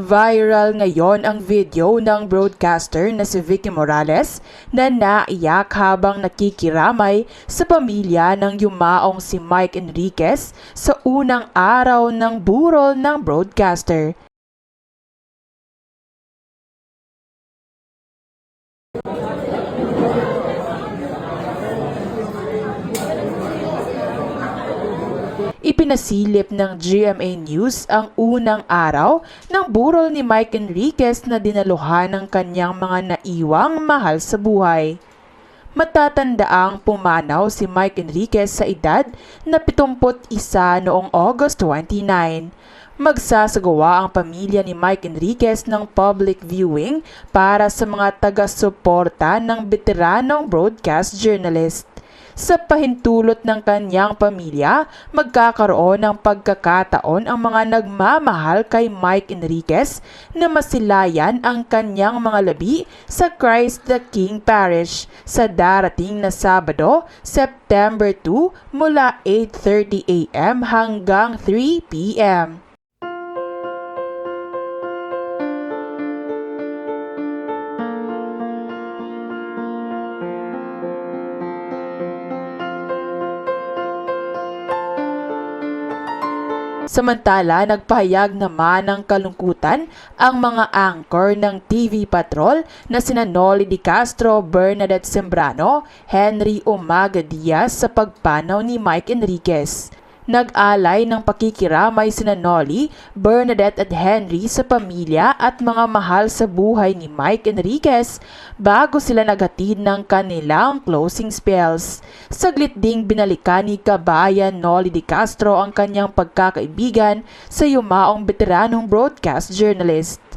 Viral ngayon ang video ng broadcaster na si Vicky Morales na naiyak habang nakikiramay sa pamilya ng yumaong si Mike Enriquez sa unang araw ng burol ng broadcaster. Ipinasilip ng GMA News ang unang araw ng burol ni Mike Enriquez na dinaluhan ng kanyang mga naiwang mahal sa buhay. Matatandaang pumanaw si Mike Enriquez sa edad na 71 noong August 29. Magsasagawa ang pamilya ni Mike Enriquez ng public viewing para sa mga taga-suporta ng veteranong broadcast journalist. Sa pahintulot ng kanyang pamilya, magkakaroon ng pagkakataon ang mga nagmamahal kay Mike Enriquez na masilayan ang kanyang mga labi sa Christ the King Parish sa darating na Sabado, September 2 mula 8.30 a.m. hanggang 3 p.m. Samantala, nagpahayag naman ng kalungkutan ang mga anchor ng TV Patrol na sina Noli Di Castro, Bernadette Sembrano, Henry Umaga Diaz sa pagpanaw ni Mike Enriquez. Nag-alay ng pakikiramay sina Noli, Bernadette at Henry sa pamilya at mga mahal sa buhay ni Mike Enriquez bago sila naghatid ng kanilang closing spells. Saglit ding binalikan ni Kabayan Noli Di Castro ang kanyang pagkakaibigan sa yumaong veteranong broadcast journalist.